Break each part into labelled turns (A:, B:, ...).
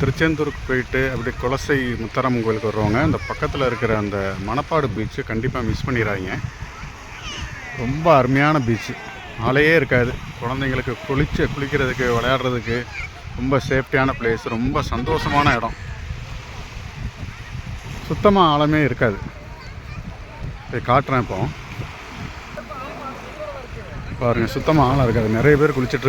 A: திருச்செந்தூருக்கு போயிட்டு அப்படி குலசை முத்தாரம்மன் கோயிலுக்கு வருவாங்க அந்த பக்கத்தில் இருக்கிற அந்த மணப்பாடு பீச்சு கண்டிப்பாக மிஸ் பண்ணிடுறாங்க ரொம்ப அருமையான பீச்சு ஆலையே இருக்காது. குழந்தைங்களுக்கு குளிச்சு குளிக்கிறதுக்கு விளையாடுறதுக்கு ரொம்ப சேஃப்டியான பிளேஸ் ரொம்ப சந்தோஷமான இடம். சுத்தமாக ஆழமே இருக்காது. போய் காட்டுறேன் இப்போ. பாருங்கள் சுத்தமாக ஆழம் இருக்காது. நிறைய பேர் குளிச்சிட்டு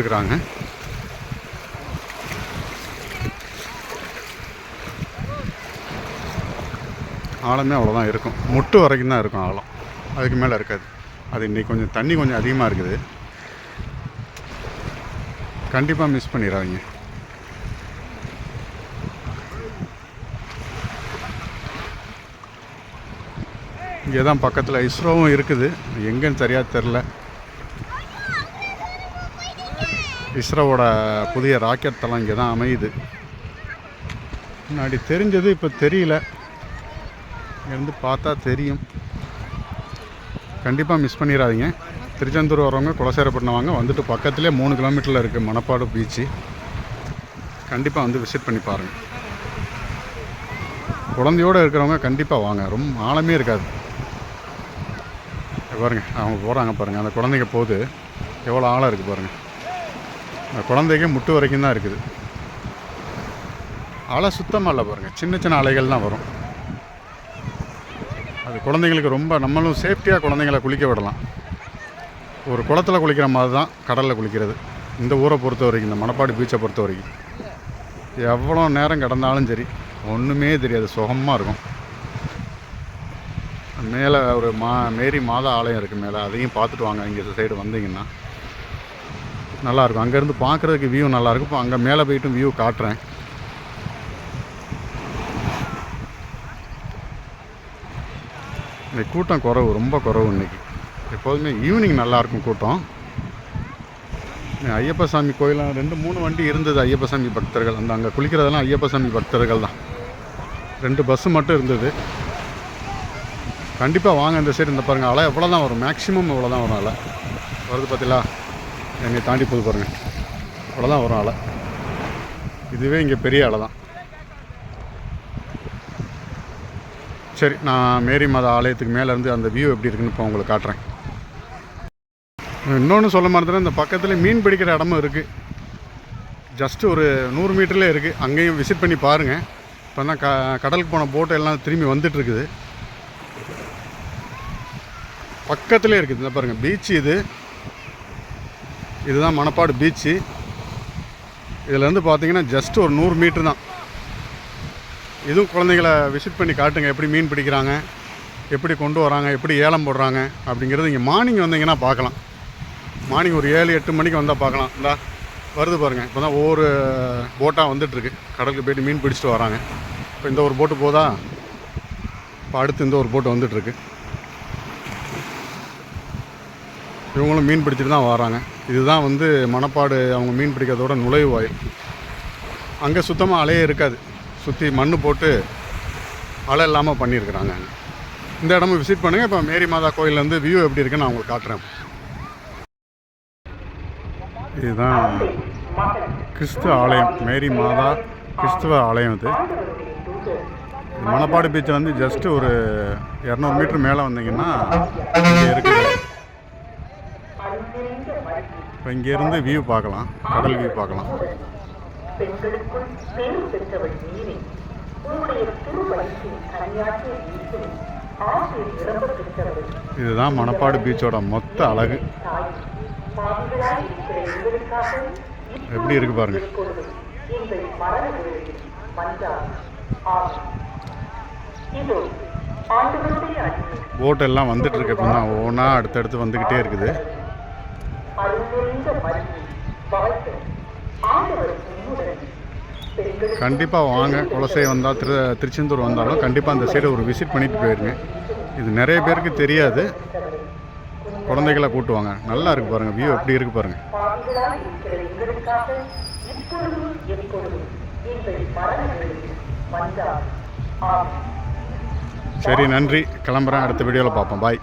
A: ஆழமே அவ்வளோதான் இருக்கும். முட்டு வரைக்கும் தான் இருக்கும் ஆழம். அதுக்கு மேலே இருக்காது. அது இன்னைக்கு கொஞ்சம் தண்ணி கொஞ்சம் அதிகமாக இருக்குது. கண்டிப்பாக மிஸ் பண்ணிடாதீங்க. இங்கே தான் பக்கத்தில் இஸ்ரோவும் இருக்குது. எங்கேன்னு சரியாக தெரில இஸ்ரோவோட புதிய ராக்கெட் தளம் இங்கே தான் அமையுது. முன்னாடி தெரிஞ்சது இப்போ தெரியல. இங்கேருந்து பார்த்தா தெரியும். கண்டிப்பாக மிஸ் பண்ணிடாதீங்க திருச்செந்தூர் வரவங்க குலசேரப்பட்டினம் வாங்க. வந்துட்டு பக்கத்துலேயே மூணு கிலோமீட்டரில் இருக்குது மணப்பாடு பீச்சு. கண்டிப்பாக வந்து விசிட் பண்ணி பாருங்கள் குழந்தையோடு இருக்கிறவங்க கண்டிப்பாக வாங்க. ரொம்ப ஆழமே இருக்காது. பாருங்க அவங்க போகிறாங்க பாருங்கள் அந்த குழந்தைங்க போகுது எவ்வளோ ஆழம் இருக்குது பாருங்கள் அந்த குழந்தைக்கு முட்டு வரைக்கும் தான் இருக்குது. அலை சுத்தமாக இல்லை பாருங்கள் சின்ன சின்ன அலைகள் தான் வரும். அது குழந்தைங்களுக்கு ரொம்ப நம்மளும் சேஃப்டியாக குழந்தைங்கள குளிக்க விடலாம். ஒரு குளத்துல குளிக்கிற மாதிரி தான் கடலில் குளிக்கிறது. இந்த ஊரை பொறுத்த வரைக்கும் இந்த மணப்பாடு பீச்சை பொறுத்த வரைக்கும். எவ்வளோ நேரம் கிடந்தாலும் சரி ஒன்றுமே தெரியாது சுகமாக இருக்கும். மேலே ஒரு மா மேரி மாதா ஆலயம் இருக்குது மேலே அதையும் பார்த்துட்டு வாங்க இங்கே சைடு வந்தீங்கன்னா. நல்லாயிருக்கும் அங்கேருந்து பார்க்குறதுக்கு வியூ நல்லாயிருக்கும் இப்போ அங்கே மேலே போயிட்டும் வியூ காட்டுறேன். இன்னைக்கு கூட்டம் குறவு ரொம்ப குறவு இன்னைக்கு. எப்போதுமே ஈவினிங் நல்லாயிருக்கும் கூட்டம். ஐயப்ப சாமி கோயிலில் ரெண்டு மூணு வண்டி இருந்தது ஐயப்ப சாமி பக்தர்கள். அந்த அங்கே குளிக்கிறதெல்லாம் ஐயப்ப சாமி பக்தர்கள் தான். ரெண்டு பஸ்ஸு மட்டும் இருந்தது. கண்டிப்பாக வாங்க இந்த சைடு இந்த பாருங்கள் அலை எவ்வளோ தான் வரும்? மேக்ஸிமம் இவ்வளோ தான் வரும் அலை? வருது பார்த்தீங்களா என்னை தாண்டி போது பாருங்கள் இவ்வளோ தான் வரும் அலை. இதுவே இங்கே பெரிய அலை தான் சரி நான் மேரி மாதா ஆலயத்துக்கு மேலேருந்து அந்த வியூ எப்படி இருக்குன்னு இப்போ உங்களுக்கு காட்டுறேன். இன்னொன்று சொல்ல மறந்துட்டேன் இந்த பக்கத்தில் மீன் பிடிக்கிற இடமும் இருக்குது ஜஸ்ட்டு ஒரு நூறு மீட்டர்லேயே இருக்குது அங்கேயும் விசிட் பண்ணி பாருங்கள் இப்போ தான் க கடலுக்கு போன போட்டு எல்லாம் திரும்பி வந்துட்டுருக்குது பக்கத்துலேயே இருக்குது. இந்த பாருங்கள் பீச் இது. இதுதான் மணப்பாடு பீச்சு இதுலேருந்து பார்த்தீங்கன்னா ஜஸ்ட் ஒரு நூறு மீட்ரு தான். இதுவும் குழந்தைங்கள விசிட் பண்ணி காட்டுங்க. எப்படி மீன் பிடிக்கிறாங்க எப்படி கொண்டு வராங்க எப்படி ஏலம் போடுறாங்க அப்படிங்கிறது இங்கே மார்னிங் வந்தீங்கன்னா பார்க்கலாம். மார்னிங் ஒரு ஏழு எட்டு மணிக்கு வந்தால் பார்க்கலாம். இந்தா வருது பாருங்கள் இப்போ தான் ஒவ்வொரு போட்டாக வந்துட்டுருக்கு. கடலுக்கு போயிட்டு மீன் பிடிச்சிட்டு வராங்க. இப்போ இந்த ஒரு போட்டு போதா? இப்போ அடுத்து இந்த ஒரு போட்டு வந்துட்டுருக்கு. இவங்களும் மீன் பிடிச்சிட்டு தான் வராங்க. இதுதான் வந்து மணப்பாடு. அவங்க மீன் பிடிக்கிறதோட நுழைவு வாயில். அங்கே சுத்தமாக அலையே இருக்காது. சுற்றி மண் போட்டு அலை இல்லாமல் பண்ணியிருக்கிறாங்க. இந்த இடமும் விசிட் பண்ணுங்கள் இப்போ மேரி மாதா கோயிலேருந்து வியூ எப்படி இருக்குன்னு நான் உங்களுக்கு காட்டுறேன். இதுதான் கிறிஸ்துவ ஆலயம். மேரி மாதா கிறிஸ்துவ ஆலயம் இது. மணப்பாடு பீச்சை வந்து ஜஸ்ட் ஒரு இரநூறு மீட்டர் மேலே வந்தீங்கன்னா இங்கே இருக்குது இப்போ இங்கேருந்து வியூ பார்க்கலாம். கடல் வியூ பார்க்கலாம்.
B: பெண்களுக்குள் பேர் பெற்றவள் நீரே. உன்னுடைய திருவயிற்றில் கனியாற்றிய வீட்டில் ஆற்றில் நிரம்ப பெற்றவள்.
A: இதுதான் மணப்பாடு பீச்சோட மொத்த அழகு. எப்படி இருக்கு பாருங்க.
B: இப்பொழுது எங்கள் மரண வேளையில் வந்தார் ஆம் இதோ ஆண்டவருடைய அடிமை
A: போட் எல்லாம் வந்துட்டு இருக்கு இப்போ தான் ஒவ்வொன்றா அடுத்தடுத்து வந்துக்கிட்டே இருக்குது கண்டிப்பாக வாங்க. குலசை வந்தால் திரு திருச்செந்தூர் வந்தாலும் கண்டிப்பாக அந்த சைடு ஒரு விசிட் பண்ணிட்டு போயிருங்க. இது நிறைய பேருக்கு தெரியாது. குழந்தைகளை கூட்டுவாங்க நல்லா இருக்கு பாருங்க வியூ எப்படி இருக்கு பாருங்க. சரி நன்றி. கிளம்புறேன். அடுத்த வீடியோவில் பார்ப்போம். பாய்